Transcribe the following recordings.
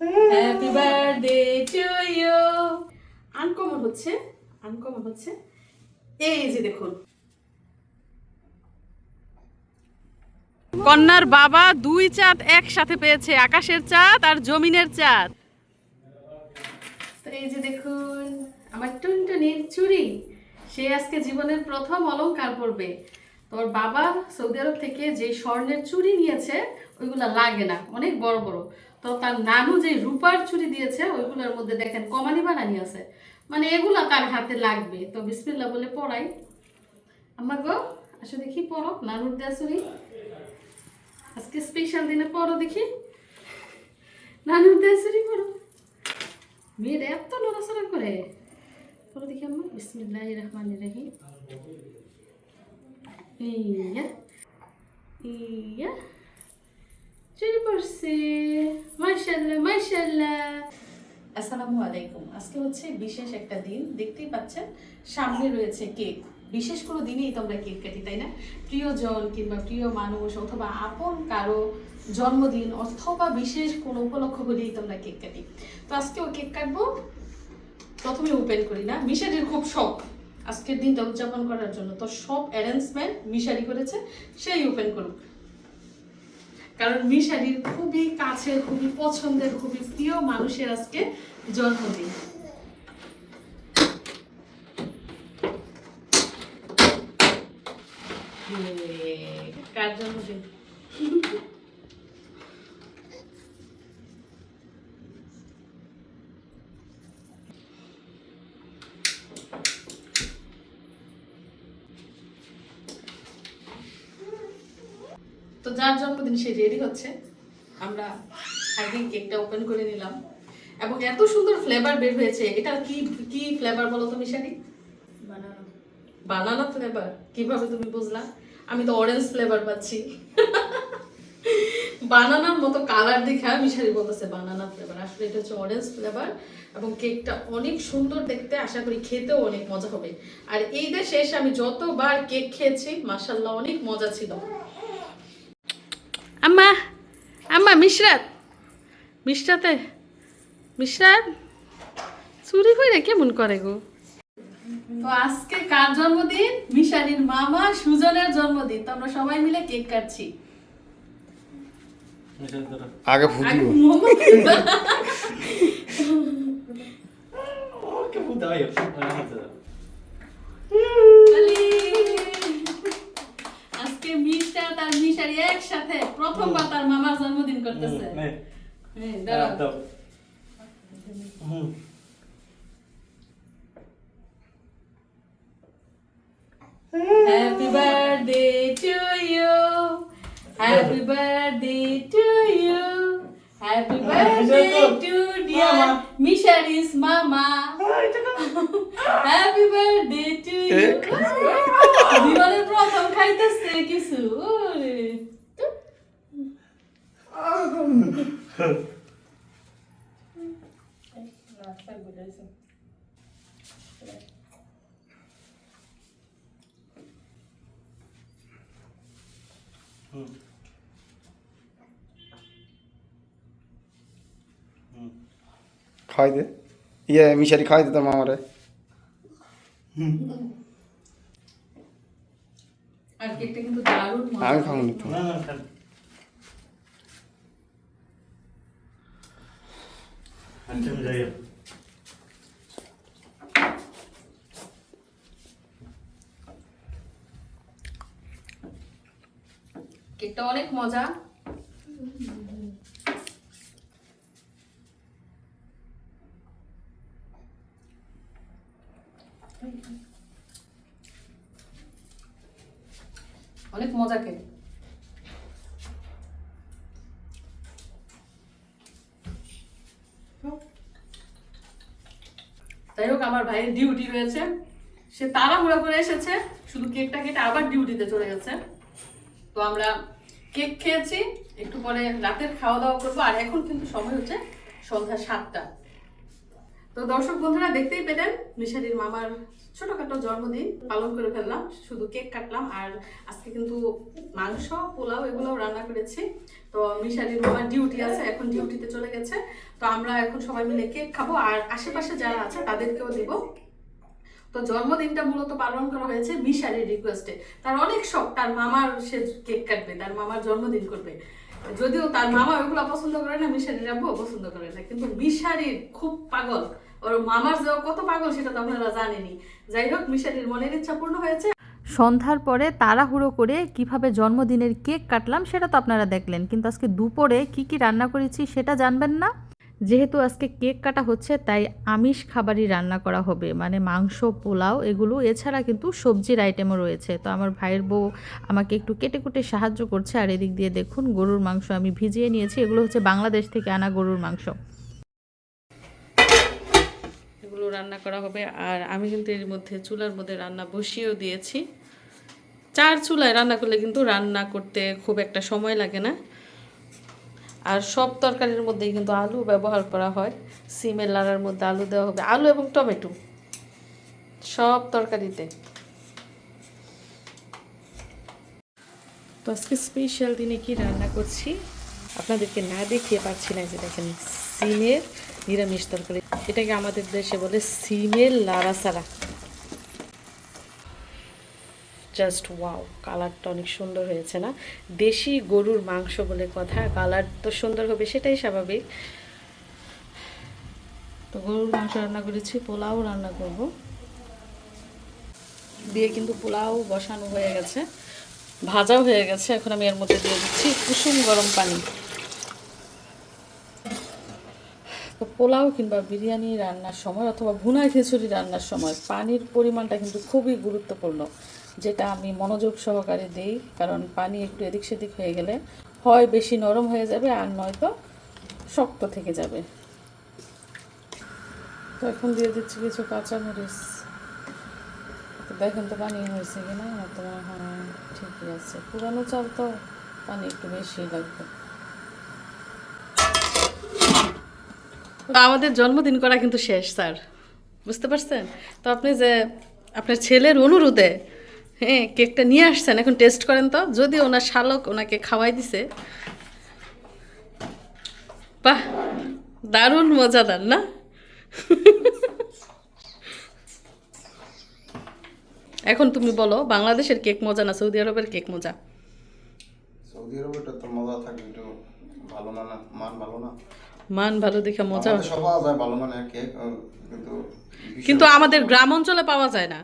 Happy birthday to you uncommon হচ্ছে uncommon হচ্ছে। এই যে দেখুন। কন্যার বাবা দুই চাঁদ একসাথে পেয়েছে আকাশের চাঁদ আর জমিনের চাঁদ। এই যে দেখুন আমার টুনটুনির চুড়ি সে আজকে জীবনের প্রথম অলংকার পরবে। তোর বাবা সৌদি আরব থেকে যে স্বর্ণের চুড়ি নিয়েছে, ওইগুলা লাগে না, অনেক বড় বড়। তো তার নানু যে রূপার চুড়ি দিয়েছে, ওইগুলোর মধ্যে দেখেন কমানি বানানি আছে। মানে এগুলা তার হাতে লাগবে? তো বিসমিল্লা বলে পড়াই। আমার গো আসলে দেখি পড়ো, নানুর দেয়া চুড়ি। আজকে স্পেশাল দিনে পড়ো দেখি। নানুর দেয়া চুড়ি পড়ো। মেয়েরা এত নড়াচড়া করে। পড়ো দেখি আম্মা বিসমিল্লাহ রহমান রহিম। ইয়া ইয়া চুরি পড়ছে মাশাল্লাহ মাশাল্লাহ আসসালামু আলাইকুম আজকে হচ্ছে বিশেষ একটা দিন। দেখতেই পাচ্ছেন, সামনে রয়েছে কেক। বিশেষ কোনো দিনেই তোমরা কেক কাটি, তাই না? প্রিয়জন কিংবা প্রিয় মানুষ অথবা আপন কারও জন্মদিন অথবা বিশেষ কোনো উপলক্ষ হলেই তোমরা কেক কাটি। তো আজকেও কেক কাটবো। প্রথমে ওপেন করি না। মিশারির খুব শখ। আজকের দিনটা উদযাপন করার জন্য। তো সব অ্যারেঞ্জমেন্ট মিশারি করেছে, সেই ওপেন করুক। কারণ মিশারির খুবই কাছের, খুবই পছন্দের, খুবই প্রিয় মানুষের আজকে জন্মদিন। কার জন্মদিন? তো যার জন্মদিন সে রেডি হচ্ছে আমরা আগে কেকটা ওপেন করে নিলাম। এবং এত সুন্দর ফ্লেভার বের হয়েছে এটা কি কি ফ্লেভার বলো তো বানানো বানানা ফ্লেভার কীভাবে তুমি বুঝলা? আমি তো অরেঞ্জ ফ্লেভার পাচ্ছি। বানানার মতো কালার দেখে মিশারি বলতেছে বানানা ফ্লেভার আসলে এটা হচ্ছে অরেঞ্জ ফ্লেভার এবং কেকটা অনেক সুন্দর দেখতে আশা করি খেতেও অনেক মজা হবে। আর এই দেশে এসে আমি যতবার কেক খেয়েছি মাসাল্লাহ অনেক মজা ছিল। আম্মা আম্মা মিশরাত। মিশরাতে মিশরাত চুরি করে কেমন করে গো? তো আজকে কার জন্মদিন? মিশারির মামা সুজনের জন্মদিন। তো আমরা সবাই মিলে কেক কাটছি। আগে ফুটিও আগে খালি। আজকে মিষ্টা তার মিশারি একসাথে প্রথমবার তার মামার জন্মদিন করতেছে হ্যাঁ, দাঁড়াও। Happy birthday to you. Happy birthday to you. Happy birthday to dear Mishari's mama. Happy birthday to you. জীবনের প্রথম খাইতেছে কিছু ওরে। খাই দে ইয়ে মিশারি খাই দে তোর মামারে আর কেকটা কিন্তু দারুণ মজা। আমি খাব না তো কেকটা অনেক মজা অনেক মজা কেক যাই হোক, আমার ভাইয়ের ডিউটি রয়েছে। সে তাড়াহুড়া করে এসেছে, শুধু কেকটা কেটে আবার ডিউটিতে চলে গেছে। তো আমরা কেক খেয়েছি, একটু পরে রাতের খাওয়া দাওয়া করব। আর এখন কিন্তু সময় হচ্ছে সন্ধ্যা সাতটা। তো দর্শক বন্ধুরা, দেখতেই পেলেন মিশারির মামার ছোটখাটো জন্মদিন পালন করে ফেললাম। শুধু কেক কাটলাম আর আজকে কিন্তু মাংস, পোলাও এগুলোও রান্না করেছি। তো মিশারির মামার ডিউটি আছে, এখন ডিউটিতে চলে গেছে। তো আমরা এখন সবাই মিলে কেক খাব আর আশেপাশে যারা আছে তাদেরকেও দিব। তো জন্মদিনটা মূলত পালন করা হয়েছে মিশারির রিকোয়েস্টে তার অনেক শখ, তার মামার সে কেক কাটবে, তার মামার জন্মদিন করবে। যদিও তার মামা ওইগুলো পছন্দ করে না মিশারির আব্বু পছন্দ করে না, কিন্তু মিশারির খুব পাগল। ওর মামার যে কত পাগল সেটা তো আপনারা জানেনই। যাই হোক মিশারির মনের ইচ্ছা পূর্ণ হয়েছে। সন্ধ্যার পরে তাড়াহুড়ো করে কীভাবে জন্মদিনের কেক কাটলাম সেটা তো আপনারা দেখলেন, কিন্তু আজকে দুপুরে কি কি রান্না করেছি সেটা জানবেন না। যেহেতু আজকে কেক কাটা হচ্ছে, তাই আমিষ খাবারই রান্না করা হবে মানে মাংস, পোলাও এগুলো, এছাড়া কিন্তু সবজির আইটেমও রয়েছে। তো আমার ভাইয়ের বউ আমাকে একটু কেটে কুটে সাহায্য করছে, আর এদিক দিয়ে দেখুন গরুর মাংস আমি ভিজিয়ে নিয়েছি, এগুলো হচ্ছে বাংলাদেশ থেকে আনা গরুর মাংস এগুলো রান্না করা হবে। আর আমি কিন্তু এর মধ্যে চুলার মধ্যে রান্না বসিয়েও দিয়েছি। চার চুলায় রান্না করলে কিন্তু রান্না করতে খুব একটা সময় লাগে না। আর সব তরকারির মধ্যেই কিন্তু আলু ব্যবহার করা হয়। সিমের লাড়ার মধ্যে আলু দেওয়া হবে। আলু এবং টমেটো সব তরকারিতে। তো আজকে স্পেশাল দিনে কি রান্না করছি? আপনাদেরকে না দেখিয়ে পাচ্ছি না যে দেখেন, সিমের নিরামিষ তরকারি। এটাকে আমাদের দেশে বলে সিমের লাড়া সারা জাস্ট ওয়াও কালারটা অনেক সুন্দর হয়েছে না? দেশি গরুর মাংস বলে কথা কালার তো সুন্দর হবে, সেটাই স্বাভাবিক। তো গরুর মাংস রান্না করেছি, পোলাও রান্না করব। দিয়ে কিন্তু পোলাও বসানো হয়ে গেছে, ভাজাও হয়ে গেছে, এখন আমি এর মধ্যে দিয়ে দিচ্ছি কুসুম গরম পানি। তো পোলাও কিংবা বিরিয়ানি রান্নার সময় অথবা ভুনা খিচুড়ি রান্নার সময় পানির পরিমাণটা কিন্তু খুবই গুরুত্বপূর্ণ, যেটা আমি মনোযোগ সহকারে দেই, কারণ পানি একটু এদিক সেদিক হয়ে গেলে হয় বেশি নরম হয়ে যাবে আর নয়তো শক্ত থেকে যাবে। তো এখন দিয়ে দিচ্ছি কিছু কাঁচামরিচ। তো দেখেন তো পানি হয়েছে কিনা, আমার তো মনে হয় ঠিকই আছে। পুরানো চাল তো পানি একটু বেশি লাগবে। তো আমাদের জন্মদিন করা কিন্তু শেষ, স্যার। বুঝতে পারছেন? তো আপনি যে আপনার ছেলের অনুরোধে হ্যাঁ কেকটা নিয়ে আসছেন, এখন টেস্ট করেন তো। যদি ওনার শালক ওনাকে খাওয়াই দিছে, বাহ, দারুণ মজাদার, না? এখন তুমি বলো, বাংলাদেশের কেক মজা না সৌদি আরবের কেক মজা? সৌদি তো মজা থাকে একটু ভালো না না মান ভালো না মান ভালো দেখে মজা আমাদের সব যায় ভালো কেক কিন্তু কিন্তু আমাদের গ্রাম অঞ্চলে পাওয়া যায় না।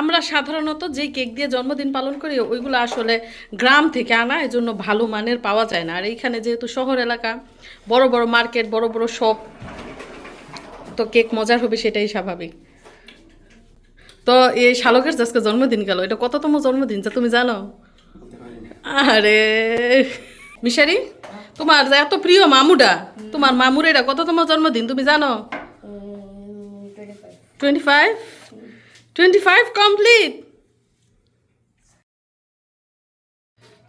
আমরা সাধারণত যেই কেক দিয়ে জন্মদিন পালন করি ওইগুলো আসলে গ্রাম থেকে আনা এই জন্য ভালো মানের পাওয়া যায় না। আর এইখানে যেহেতু শহর এলাকা বড় বড় মার্কেট বড় বড় শপ তো কেক মজার হবে সেটাই স্বাভাবিক। তো এই শালকের আজকে জন্মদিন গেল এটা কততম জন্মদিন যা তুমি জানো। আরে মিশারি? তোমার যে এত প্রিয় মামুটা তোমার মামুর এটা কততম জন্মদিন, তুমি জানো? টোয়েন্টি ফাইভ কমপ্লিট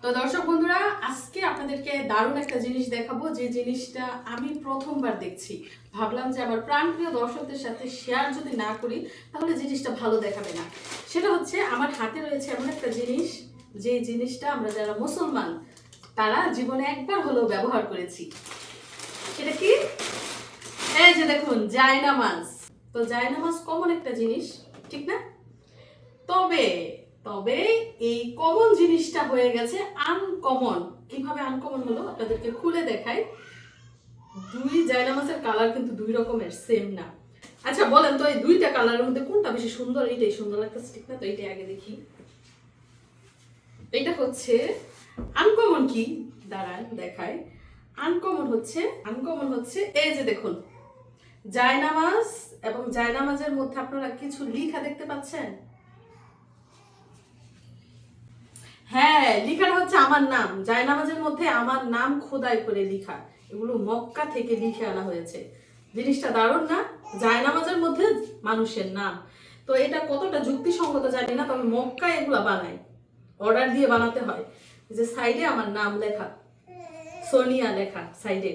তো দর্শক বন্ধুরা, আজকে আপনাদেরকে দারুণ একটা জিনিস দেখাবো, যে জিনিসটা আমি প্রথমবার দেখছি। ভাবলাম যে আমার প্রাণপ্রিয় দর্শকদের সাথে শেয়ার যদি না করি, তাহলে জিনিসটা ভালো দেখাবে না। সেটা হচ্ছে, আমার হাতে রয়েছে এমন একটা জিনিস, যে জিনিসটা আমরা যারা মুসলমান তারা জীবনে একবার হলেও ব্যবহার করেছি। সেটা কি? এই যে দেখুন, জায়নামাজ। তো জায়নামাজ কমন একটা জিনিস, ঠিক না? তবে তবে এই কমন জিনিসটা হয়ে গেছে আনকমন কীভাবে আনকমন হলো? আপনাদেরকে খুলে দেখাই। দুই জায়নামাজের কালার কিন্তু দুই রকমের সেম না। আচ্ছা বলেন তো এই দুইটা কালারের মধ্যে কোনটা বেশি সুন্দর? এইটাই সুন্দর লাগতেছে, ঠিক না? তো এইটাই আগে দেখি। এটা হচ্ছে আনকমন কি? দাঁড়ান দেখায় আনকমন হচ্ছে আনকমন হচ্ছে, এই যে দেখুন, জায়নামাজ এবং জায়নামাজের মধ্যে আপনারা কিছু লিখা দেখতে পাচ্ছেন? হ্যাঁ লিখাটা হচ্ছে আমার নাম। জায়নামাজের মধ্যে আমার নাম খোদাই করে লিখা। এগুলো মক্কা থেকে লিখে আনা হয়েছে। জিনিসটা দারুণ না? জায়নামাজের মধ্যে মানুষের নাম। তো এটা কতটা যুক্তিসঙ্গত জানি না, তবে মক্কা এগুলা বানায়। অর্ডার দিয়ে বানাতে হয়। যে সাইডে আমার নাম লেখা। সোনিয়া লেখা সাইডে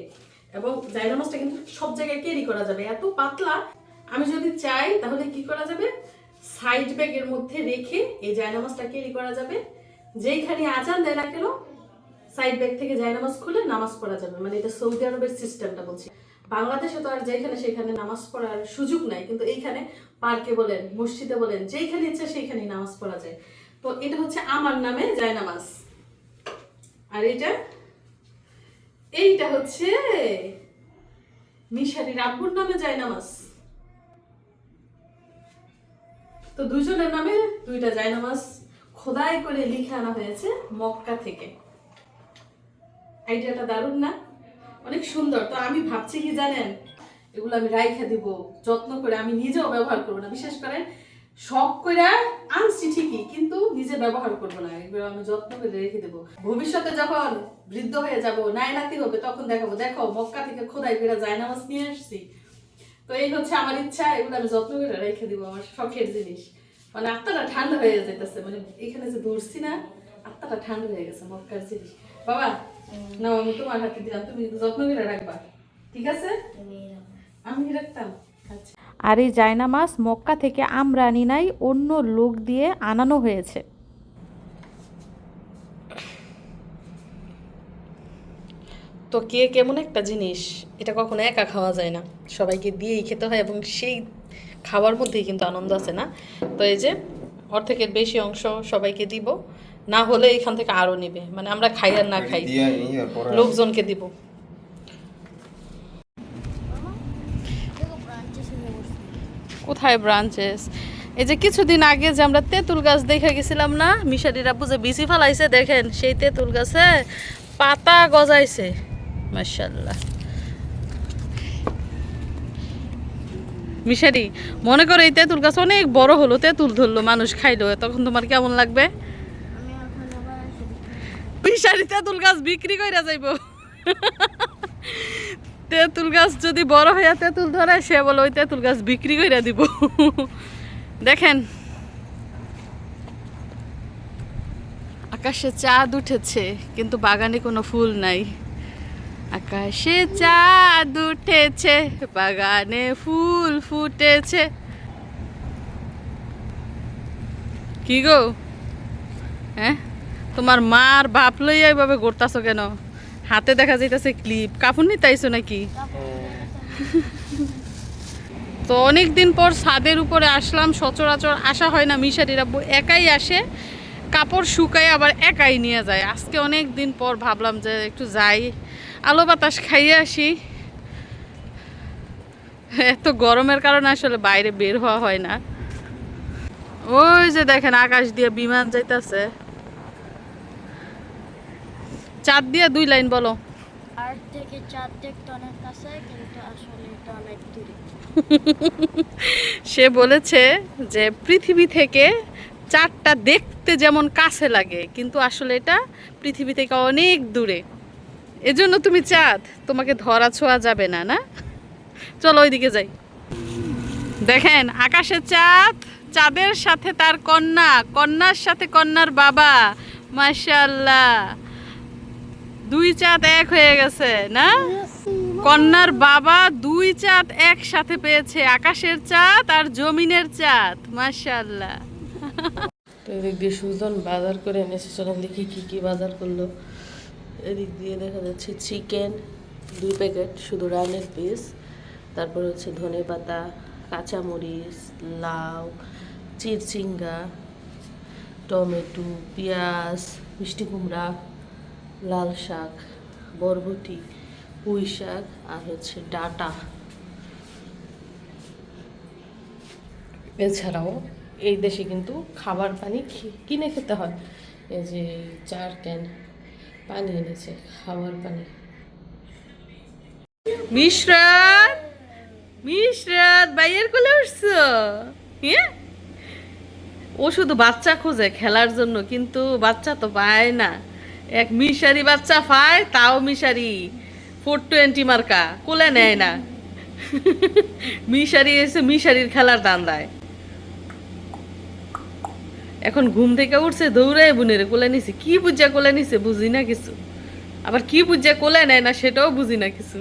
এবং জায়নামাজটা কিন্তু সব জায়গায় ক্যারি করা যাবে। এত পাতলা। আমি যদি চাই, তাহলে কি করা যাবে? সাইড ব্যাগের মধ্যে রেখে এই জায়নামাজটা ক্যারি করা যাবে। যেইখানে আজান দেয় না কেন সাইড ব্যাগ থেকে জায়নামাজ খুলে নামাজ পড়া যাবে। মানে এটা সৌদি আরবের সিস্টেমটা বলছি। বাংলাদেশে তো আর যেখানে সেখানে নামাজ পড়ার সুযোগ নাই। কিন্তু এইখানে পার্কে বলেন, মসজিদে বলেন, যেইখানে ইচ্ছা সেইখানেই নামাজ পড়া যায়। তো এটা হচ্ছে আমার নামে জায়নামাজ আর এটা এইটা হচ্ছে মিশারির আব্বুর নামে জায়নামাজ। তো দুজনের নামে দুইটা জায়নামাজ খোদাই করে লিখে আনা হয়েছে মক্কা থেকে। আইডিয়াটা দারুণ না? অনেক সুন্দর। তো আমি ভাবছি কি জানেন? এগুলো আমি রাইখা দিব, যত্ন করে আমি নিজেও ব্যবহার করব না। বিশেষ করে শখ করে আনছি ঠিকই কিন্তু নিজে ব্যবহার করব না এগুলো আমি যত্ন করে রেখে দেবো। ভবিষ্যতে যখন বৃদ্ধ হয়ে যাব নাই নাতি হবে তখন দেখাবো দেখো মক্কা থেকে খোদাই করে জায়নামাজ নিয়ে আসছি। তো এই হচ্ছে আমার ইচ্ছা এগুলো আমি যত্ন করে রেখে দিব আমার শখের জিনিস। মানে আত্মাটা ঠান্ডা হয়ে যেতেছে মানে এখানে যে দৌড়ছি না আত্মাটা ঠান্ডা হয়ে গেছে মক্কার জিনিস। বাবা না আমি তোমার হাতে দিলাম তুমি যত্ন করে রাখবা। ঠিক আছে? আমি রাখতাম। আচ্ছা। আর এই জায়নামাজ মক্কা থেকে আমরা আনি নাই অন্য লোক দিয়ে আনানো হয়েছে। তো কে কেমন একটা জিনিস এটা কখনো একা খাওয়া যায় না। সবাইকে দিয়েই খেতে হয় এবং সেই খাওয়ার মধ্যেই কিন্তু আনন্দ আছে না? তো এই যে অর্ধেকের বেশি অংশ সবাইকে দিব না হলে এখান থেকে আরও নিবে। মানে আমরা খাই আর না খাই। লোকজনকে দিব। কোথায় ব্রাঞ্চেস এই যে কিছুদিন আগে যে আমরা তেঁতুল গাছ দেখে গেছিলাম না, মিশারিরা বুঝে বিচি ফালাইছে, দেখেন, সেই তেঁতুল গাছে পাতা গজাইছে। মার্শাল্লাহ মিশারি, মনে করো এই তেঁতুল গাছ অনেক বড় হলো, তেঁতুল ধরলো, মানুষ খাইলো, তখন তোমার কেমন লাগবে? মিশারি তেঁতুল গাছ বিক্রি কইরা যাইব। তেঁতুল গাছ যদি বড় হইয়া তেঁতুল ধরে সে বলে ওই তেঁতুল গাছ বিক্রি কইরা দিব। দেখেন, আকাশে চাঁদ উঠেছে, কিন্তু বাগানে কোনো ফুল নাই। আকাশে চাঁদ উঠেছে, বাগানে ফুল ফুটেছে। কি গো? হ্যাঁ? তোমার মার বাপ লইয়া এইভাবে ঘুরতাছো কেন? হাতে দেখা যাইতেছে ক্লিপ কাপড় নিতে আইছো নাকি? তো অনেক দিন পর ছাদের উপরে আসলাম, সচরাচর আসা হয় না মিশারিরা একাই আসে, কাপড় শুকায় আবার একাই নিয়ে যায়। আজকে অনেক দিন পর ভাবলাম যে একটু যাই, আলো বাতাস খাইয়ে আসি। এত গরমের কারণে আসলে বাইরে বের হওয়া হয় না। ওই যে দেখেন আকাশ দিয়ে বিমান যাইতাছে। চাঁদ দিয়ে দুই লাইন বলো। থেকে চাঁদ দেখতে অনেক কাছে কিন্তু আসলে এটা অনেক দূরে। সে বলেছে যে পৃথিবী থেকে চাঁদটা দেখতে যেমন কাছে লাগে কিন্তু আসলে এটা পৃথিবী থেকে অনেক দূরে। এজন্য তুমি চাঁদ তোমাকে ধরা ছোঁয়া যাবে না না? চলো ওইদিকে যাই। দেখেন আকাশে চাঁদ চাঁদের সাথে তার কন্যা কন্যার সাথে কন্যার বাবা মাশাল্লাহ দুই চাঁদ এক হয়ে গেছে, না? কন্যার বাবা দুই চাঁদ একসাথে পেয়েছে, আকাশের চাঁদ আর জমিনের চাঁদ মাশাল্লাহ তো এদিক দিয়ে সুজন বাজার করে এনেছে, চলেন দেখি কি কি বাজার করল। এদিক দিয়ে দেখা যাচ্ছে চিকেন, দুই প্যাকেট, শুধু রানের পিস। তারপর হচ্ছে ধনে পাতা, কাঁচামরিচ, লাউ, চিরচিঙ্গা, টমেটো, পেঁয়াজ, মিষ্টি কুমড়া। লাল শাক, বরবটি, পুঁই শাক আর হচ্ছে ডাটা। এছাড়াও এই দেশে কিন্তু খাবার পানি কিনে খেতে হয়। এই যে চার ক্যান পানি এনেছে, খাবার পানি। মিশরাত মিশরাত, বাইয়ের কোলে উঠছো? হ্যাঁ ও শুধু বাচ্চা খোঁজে, খেলার জন্য, কিন্তু বাচ্চা তো পায় না। এক মিশারি বাচ্চা পায় তাও মিশারি। ফোর টোয়েন্টি মার্কা কোলে নেয় না। মিশারি এসে মিশারির খেলার দান্দায় এখন ঘুম থেকে উঠছে দৌড়ায় বুনের কোলে নিছে। কি বুঝা কোলে নিছে বুঝি না কিছু। আবার কি বুঝা কোলে নেয় না সেটাও বুঝি না কিছু।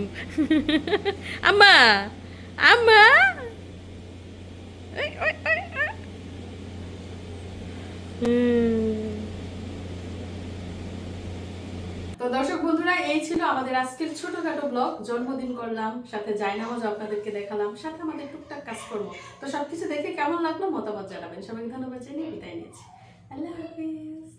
আম্মা আম্মা। ওই, ওই, ওই। তো দর্শক বন্ধুরা, এই ছিল আমাদের আজকের ছোটখাটো ব্লগ জন্মদিন করলাম, সাথে জায়নামাজ আপনাদেরকে দেখালাম, সাথে আমাদের টুকটাক কাজ করব তো সবকিছু দেখে কেমন লাগল মতামত জানাবেন। সবাইকে ধন্যবাদ জানিয়ে বিদায় নিচ্ছি। আল্লাহ হাফিজ।